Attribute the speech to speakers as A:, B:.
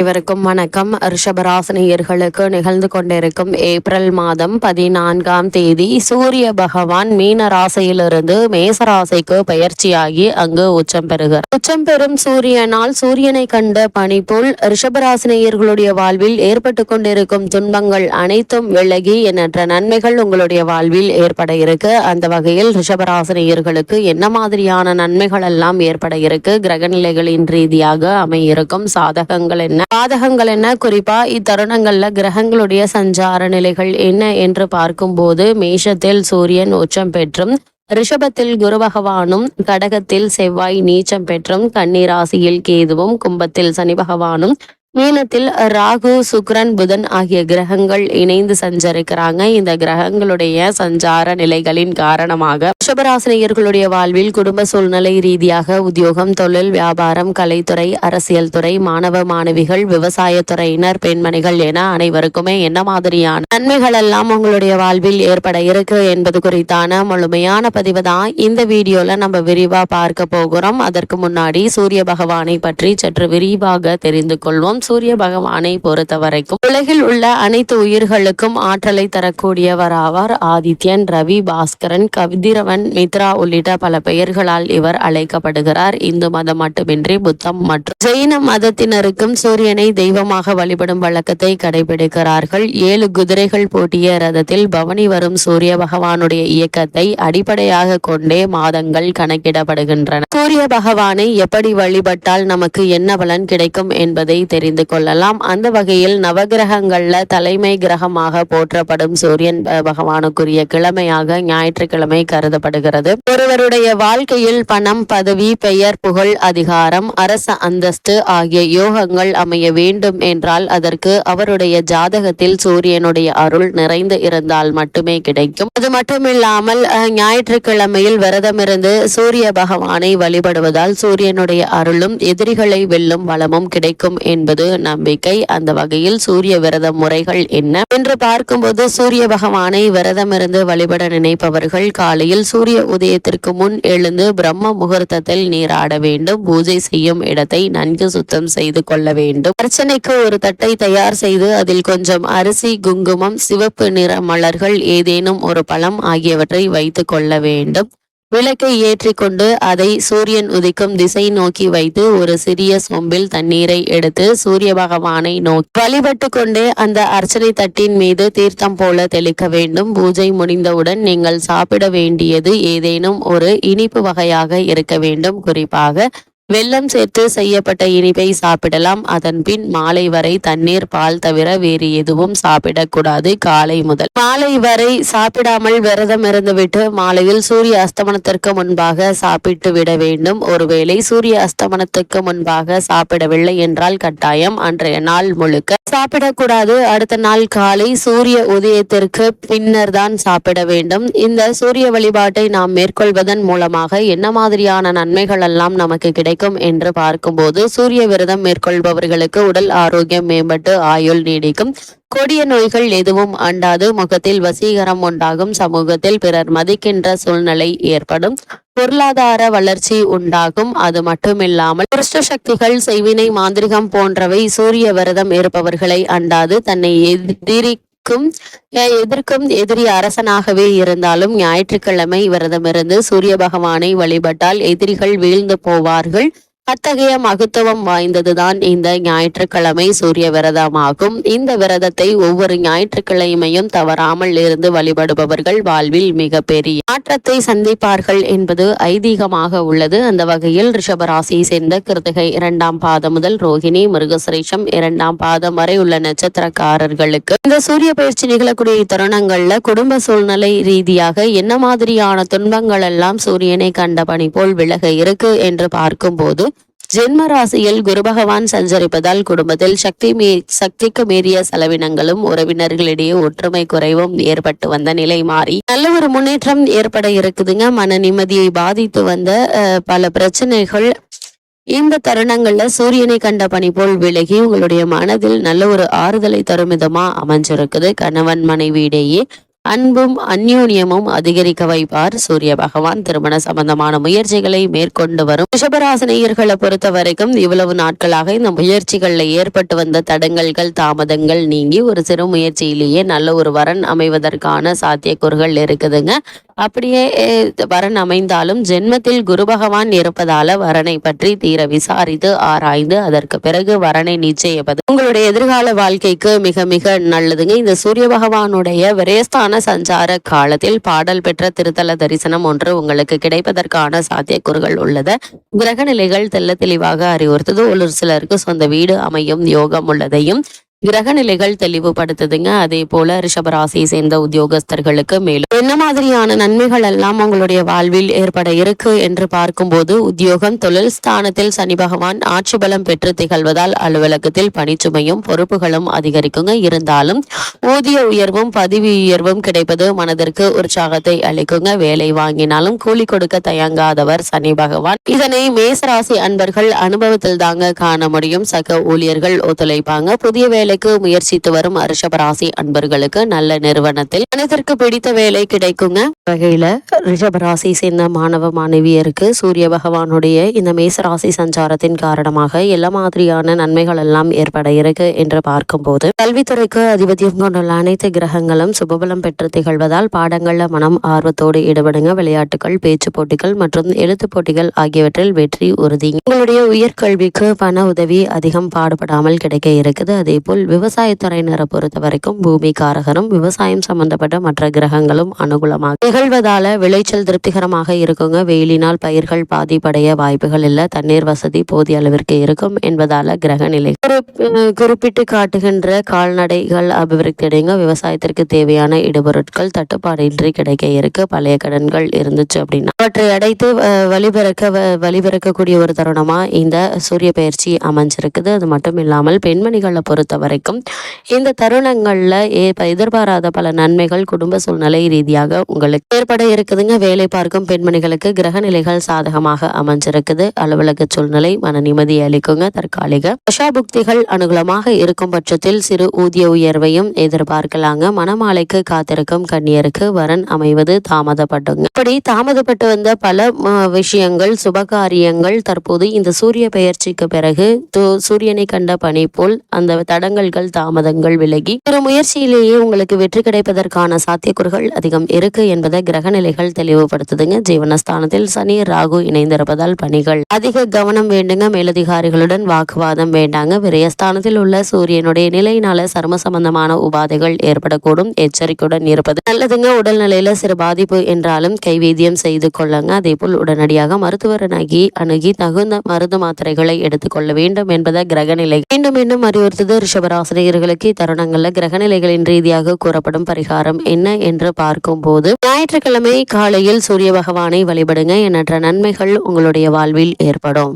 A: அனைவருக்கும் வணக்கம். ரிஷபராசினியர்களுக்கு நிகழ்ந்து கொண்டிருக்கும் ஏப்ரல் மாதம் பதினான்காம் தேதி சூரிய பகவான் மீன ராசியிலிருந்து மேச ராசிக்கு பயிற்சியாகி அங்கு உச்சம் பெறுகிறார். உச்சம் பெறும் சூரியனால் சூரியனை கண்ட பனி போல் ரிஷபராசினியர்களுடைய வாழ்வில் ஏற்பட்டு கொண்டிருக்கும் துன்பங்கள் அனைத்தும் விலகி எண்ணற்ற நன்மைகள் உங்களுடைய வாழ்வில் ஏற்பட இருக்கு. அந்த வகையில் ரிஷபராசினியர்களுக்கு என்ன மாதிரியான நன்மைகள் எல்லாம் ஏற்பட இருக்கு? கிரகநிலைகளின் ரீதியாக அமையிருக்கும் சாதகங்கள் என்ன? பாதகங்கள் என்ன? குறிப்பா இத்தருணங்கள்ல கிரகங்களுடைய சஞ்சார நிலைகள் என்ன என்று பார்க்கும்போது மேஷத்தில் சூரியன் உச்சம் பெற்றும் ரிஷபத்தில் குரு பகவானும் கடகத்தில் செவ்வாய் நீச்சம் பெற்றும் கன்னிராசியில் கேதுவும் கும்பத்தில் சனி பகவானும் மீனத்தில் ராகு சுக்ரன் புதன் ஆகிய கிரகங்கள் இணைந்து சஞ்சரிக்கிறாங்க. இந்த கிரகங்களுடைய சஞ்சார நிலைகளின் காரணமாக ரிஷபராசினியர்களுடைய வாழ்வில் குடும்ப சூழ்நிலை ரீதியாக உத்தியோகம் தொழில் வியாபாரம் கலைத்துறை அரசியல் துறை மாணவ மாணவிகள் விவசாயத்துறையினர் பெண்மணிகள் என அனைவருக்குமே என்ன மாதிரியான நன்மைகள் எல்லாம் உங்களுடைய வாழ்வில் ஏற்பட இருக்கு என்பது குறித்தான முழுமையான பதிவு தான் இந்த வீடியோல நம்ம விரிவா பார்க்க போகிறோம். அதற்கு முன்னாடி சூரிய பகவானை பற்றி சற்று விரிவாக தெரிந்து கொள்வோம். சூரிய பகவானை பொறுத்த வரைக்கும் உலகில் உள்ள அனைத்து உயிர்களுக்கும் ஆற்றலை தரக்கூடியவராவார் ஆதித்யன் ரவி பாஸ்கரன் கவிதிரவன் மித்ரா உள்ளிட்ட பல பெயர்களால் இவர் அழைக்கப்படுகிறார். இந்து மதம் மட்டுமின்றி புத்தம் மற்றும் ஜெயின மதத்தினருக்கும் சூரியனை தெய்வமாக வழிபடும் வழக்கத்தை கடைபிடிக்கிறார்கள். ஏழு குதிரைகள் பூட்டிய ரதத்தில் பவனி வரும் சூரிய பகவானுடைய இயக்கத்தை அடிப்படையாக கொண்டே மாதங்கள் கணக்கிடப்படுகின்றன. சூரிய பகவானை எப்படி வழிபட்டால் நமக்கு என்ன பலன் கிடைக்கும் என்பதை தெரிந்து கொள்ளலாம். அந்த வகையில் நவகிரகங்கள்ல தலைமை கிரகமாக போற்றப்படும் சூரியன் பகவானுக்குரிய கிழமையாக ஞாயிற்றுக்கிழமை கருதப்படுகிறது. ஒருவருடைய வாழ்க்கையில் பணம் பதவி பெயர் புகழ் அதிகாரம் அரச அந்தஸ்து ஆகிய யோகங்கள் அமைய வேண்டும் என்றால் அதற்கு அவருடைய ஜாதகத்தில் சூரியனுடைய அருள் நிறைந்து இருந்தால் மட்டுமே கிடைக்கும். அது மட்டுமில்லாமல் ஞாயிற்றுக்கிழமையில் விரதமிருந்து சூரிய பகவானை வழிபடுவதால் சூரியனுடைய அருளும் எதிரிகளை வெல்லும் வளமும் கிடைக்கும் என்பது நம்பிக்கை. அந்த வகையில் சூரிய விரத முறைகள் என்ன? என்று பார்க்கும்போது சூரிய பகவானை விரதமிருந்து வழிபட நினைப்பவர்கள் காலையில் சூரிய உதயத்திற்கு முன் எழுந்து பிரம்ம முகூர்த்தத்தில் நீராட வேண்டும். பூஜை செய்யும் இடத்தை நன்கு சுத்தம் செய்து கொள்ள வேண்டும். அர்ச்சனைக்கு ஒரு தட்டை தயார் செய்து அதில் கொஞ்சம் அரிசி குங்குமம் சிவப்பு நிற மலர்கள் ஏதேனும் ஒரு பழம் ஆகியவற்றை வைத்துக் கொள்ள வேண்டும். விளக்கை ஏற்றி கொண்டு அதை சூரியன் உதிக்கும் திசை நோக்கி வைத்து ஒரு சிறிய சொம்பில் தண்ணீரை எடுத்து சூரிய பகவானை நோக்கி வழிபட்டு கொண்டே அந்த அர்ச்சனை தட்டின் மீது தீர்த்தம் போல தெளிக்க வேண்டும். பூஜை முடிந்தவுடன் நீங்கள் சாப்பிட வேண்டியது ஏதேனும் ஒரு இனிப்பு வகையாக இருக்க வேண்டும். குறிப்பாக வெல்லம் சேர்த்து செய்யப்பட்ட இனிப்பை சாப்பிடலாம். அதன் பின் மாலை வரை தண்ணீர் பால் தவிர வேறு எதுவும் சாப்பிடக்கூடாது. காலை முதல். மாலை வரை சாப்பிடாமல் விரதம் இருந்துவிட்டு மாலையில் சூரிய அஸ்தமனத்திற்கு முன்பாக சாப்பிட்டு விட வேண்டும். ஒருவேளை சூரிய அஸ்தமனத்துக்கு முன்பாக சாப்பிடவில்லை என்றால் கட்டாயம். அன்றைய நாள் முழுக்க சாப்பிடக்கூடாது. அடுத்த நாள் காலை சூரிய உதயத்திற்கு பின்னர் தான் சாப்பிட வேண்டும். இந்த சூரிய வழிபாட்டை நாம் மேற்கொள்வதன் மூலமாக என்ன மாதிரியான நன்மைகள் எல்லாம் நமக்கு கிடைக்கும் என்று பார்க்கும்போது சூரிய விரதம் மேற்கொள்பவர்களுக்கு உடல் ஆரோக்கியம் மேம்பட்டு ஆயுள் நீடிக்கும். கொடிய நோய்கள் எதுவும் அண்டாது. முகத்தில் வசீகரம் உண்டாகும். சமூகத்தில் பிறர் மதிக்கின்ற சூழ்நிலை ஏற்படும். பொருளாதார வளர்ச்சி உண்டாகும். அது மட்டுமில்லாமல் புருஷ்ட சக்திகள் செய்வினை மாந்திரிகம் போன்றவை சூரிய விரதம் இருப்பவர்களை அண்டாது. தன்னை எதிரி எதிர்க்கும் எதிர்க்கும் எதிரி அரசனாகவே இருந்தாலும் ஞாயிற்றுக்கிழமை விரதமிருந்து சூரிய பகவானை வழிபட்டால் எதிரிகள் வீழ்ந்து போவார்கள். அத்தகைய மகத்துவம் வாய்ந்ததுதான் இந்த ஞாயிற்றுக்கிழமை சூரிய விரதமாகும். இந்த விரதத்தை ஒவ்வொரு ஞாயிற்றுக்கிழமையும் தவறாமல் இருந்து வழிபடுபவர்கள் வாழ்வில் மிக பெரிய மாற்றத்தை சந்திப்பார்கள் என்பது ஐதீகமாக உள்ளது. அந்த வகையில் ரிஷபராசியை சேர்ந்த கிருத்திகை இரண்டாம் பாதம் முதல் ரோகிணி மிருகசுரேஷம் இரண்டாம் பாதம் வரை உள்ள நட்சத்திரக்காரர்களுக்கு இந்த சூரிய பயிற்சி நிகழக்கூடிய தருணங்கள்ல குடும்ப சூழ்நிலை ரீதியாக என்ன மாதிரியான துன்பங்கள் எல்லாம் சூரியனை கண்ட பணி போல் விலக இருக்கு என்று பார்க்கும்போது ஜென்ம ராசியில் குரு பகவான் சஞ்சரிப்பதால் குடும்பத்தில் சக்தி மீ சக்திக்கு மீறிய செலவினங்களும் உறவினர்களிடையே ஒற்றுமை குறைவும் ஏற்பட்டு வந்த நிலை மாறி நல்ல ஒரு முன்னேற்றம் ஏற்பட இருக்குதுங்க. மன நிம்மதியை பாதித்து வந்த அஹ், பல பிரச்சனைகள் இந்த தருணங்கள்ல சூரியனை கண்ட பணி போல் விலகி உங்களுடைய மனதில் நல்ல ஒரு ஆறுதலை தரும் விதமா அமைஞ்சிருக்குது. கணவன் மனைவியிடையே அன்பும் அந்யோன்யமும் அதிகரிக்க வைப்பார். சூரிய பகவான் திருமண சம்பந்தமான முயற்சிகளை மேற்கொண்டு வரும். ரிஷபராசினியர்களை பொறுத்த வரைக்கும் இவ்வளவு நாட்களாக இந்த முயற்சிகளில் ஏற்பட்டு வந்த தடங்கல்கள் தாமதங்கள் நீங்கி ஒரு சிறு முயற்சியிலேயே நல்ல ஒரு வரன் அமைவதற்கான சாத்தியக்கூறுகள் இருக்குதுங்க. அப்படியே வரன் அமைந்தாலும் ஜென்மத்தில் குரு பகவான் இருப்பதால வரனை பற்றி தீர விசாரித்து ஆராய்ந்து அதற்கு பிறகு வரனை நிச்சயிப்பது. உங்களுடைய எதிர்கால வாழ்க்கைக்கு மிக மிக நல்லதுங்க. இந்த சூரிய பகவானுடைய விரேஸ்தான சஞ்சார காலத்தில் பாடல் பெற்ற திருத்தல தரிசனம் ஒன்று உங்களுக்கு கிடைப்பதற்கான சாத்தியக்கூறுகள் உள்ளது. கிரக நிலைகள் தெள்ள தெளிவாக அறிவுறுத்தது. ஒரு சிலருக்கு சொந்த வீடு அமையும் யோகம் உள்ளதையும் கிரக நிலைகள் தெளிவுபடுத்துதுங்க. அதே போல ரிஷபராசியை சேர்ந்த உத்தியோகஸ்தர்களுக்கு மேலும் என்ன மாதிரியான நன்மைகள் எல்லாம் உங்களுடைய வாழ்வில் ஏற்பட இருக்கு என்று பார்க்கும்போது உத்தியோகம் தொழில் ஸ்தானத்தில் சனி பகவான் ஆட்சி பலம் பெற்று திகழ்வதால் அலுவலகத்தில் பணிச்சுமையும் பொறுப்புகளும் அதிகரிக்குங்க. இருந்தாலும் ஊதிய உயர்வும் பதவி உயர்வும் கிடைப்பது மனதிற்கு உற்சாகத்தை அளிக்குங்க. வேலை வாங்கினாலும் கூலி கொடுக்க தயங்காதவர் சனி பகவான். இதனை மேசராசி அன்பர்கள் அனுபவத்தில் தாங்க காண முடியும். சக ஊழியர்கள் ஒத்துழைப்பாங்க. புதிய வேலைக்கு முயற்சித்து வரும் ரிஷபராசி அன்பர்களுக்கு நல்ல நிறுவனத்தில் மனதிற்கு பிடித்த வேலை கிடைக்குங்க. வகையில ரிஷபராசி சேர்ந்த மாணவ மாணவியருக்கு சூரிய பகவானுடைய இந்த மேசராசி சஞ்சாரத்தின் காரணமாக எல்லா மாதிரியான நன்மைகள் எல்லாம் ஏற்பட இருக்கு என்று பார்க்கும்போது கல்வித்துறைக்கு அதிபதியம் கொண்டுள்ள அனைத்து கிரகங்களும் சுபபலம் பெற்று திகழ்வதால் பாடங்கள்ல மனம் ஆர்வத்தோடு ஈடுபடுங்க. விளையாட்டுகள் பேச்சு போட்டிகள் மற்றும் எழுத்து போட்டிகள் ஆகியவற்றில் வெற்றி உறுதி உங்களுடைய உயர்கல்விக்கு பண உதவி அதிகம் பாடுபடாமல் கிடைக்க இருக்குது. அதே போல் விவசாயத்துறையினரை பொறுத்த வரைக்கும் பூமி காரகரும் விவசாயம் சம்பந்தப்பட்ட மற்ற கிரகங்களும் அனுகூலமாக திகழ்வதால விளைச்சல் திருப்திகரமாக இருக்குங்க. வெயிலினால் பயிர்கள் பாதிப்படைய வாய்ப்புகள் இல்ல. தண்ணீர் வசதி போதிய அளவிற்கு இருக்கும் என்பதால கிரக நிலை. குறிப்பிட்டு காட்டுகின்ற கால்நடைகள் அபிவிருத்தி அடைங்க. விவசாயத்திற்கு தேவையான இடுபொருட்கள் தட்டுப்பாடின்றி கிடைக்க இருக்கு. பழைய கடன்கள் இருந்துச்சு அப்படின்னா. அவற்றை அடைத்து வழிபிறக்க வ- வழிபிறக்கக்கூடிய ஒரு தருணமா இந்த சூரிய பயிற்சி அமைஞ்சிருக்குது. அது மட்டும் இல்லாமல் பெண்மணிகளை பொறுத்தவரை வரைக்கும் இந்த தருணங்களில் எதிர்பாராத பல நன்மைகள் குடும்ப சூழ்நிலை ரீதியாக உங்களுக்கு ஏற்பட இருக்குதுங்க. வேலை பார்க்கும் பெண்மணிகளுக்கு கிரக நிலைகள் சாதகமாக அமைஞ்சிருக்குது. அலுவலக சூழ்நிலை மன நிம்மதி அளிக்குங்க. தற்காலிக புக்திகள் அனுகூலமாக இருக்கும் பட்சத்தில் சிறு ஊதிய உயர்வையும் எதிர்பார்க்கலாங்க. மணமாலைக்கு காத்திருக்கும் கண்ணியருக்கு வரன் அமைவது தாமதப்பட்டுங்க. இப்படி தாமதப்பட்டு வந்த பல விஷயங்கள் சுபகாரியங்கள் தற்போது இந்த சூரிய பெயர்ச்சிக்கு பிறகு சூரியனை கண்ட பணி போல் அந்த தடங்கல்கள் தாமதங்கள் விலகி ஒரு முயற்சியிலேயே உங்களுக்கு வெற்றி கிடைப்பதற்கான சாத்தியக்கூறுகள் அதிகம் இருக்கு என்பதை கிரக நிலைகள் தெளிவுபடுத்துதுங்க. ஜீவனஸ்தானத்தில் சனி ராகு இணைந்திருப்பதால் பணிகள் அதிக கவனம் வேண்டுங்க. மேலதிகாரிகளுடன் வாக்குவாதம் வேண்டாங்க. விரயஸ்தானத்தில் உள்ள சூரியனுடைய நிலையினால சர்ம சம்பந்தமான உபாதைகள் ஏற்படக்கூடும். எச்சரிக்கையுடன் இருப்பது நல்லதுங்க. உடல்நிலையில சிறு பாதிப்பு என்றாலும் கைவீதியம் செய்து கொள்ளுங்க. அதே போல் உடனடியாக மருத்துவர் அணுகி அணுகி தகுந்த மருந்து மாத்திரைகளை எடுத்துக்கொள்ள வேண்டும் என்பதை கிரகநிலை மீண்டும் மீண்டும் அறிவுறுத்தது. ரிஷபராசிரியர்களுக்கு இத்தருணங்கள்ல கிரகநிலைகளின் ரீதியாக கூறப்படும் பரிகாரம் என்ன என்று பார்க்கும்போது ஞாயிற்றுக்கிழமை காலையில் சூரிய பகவானை வழிபடுங்க. எண்ணற்ற நன்மைகள் உங்களுடைய வாழ்வில் ஏற்படும்.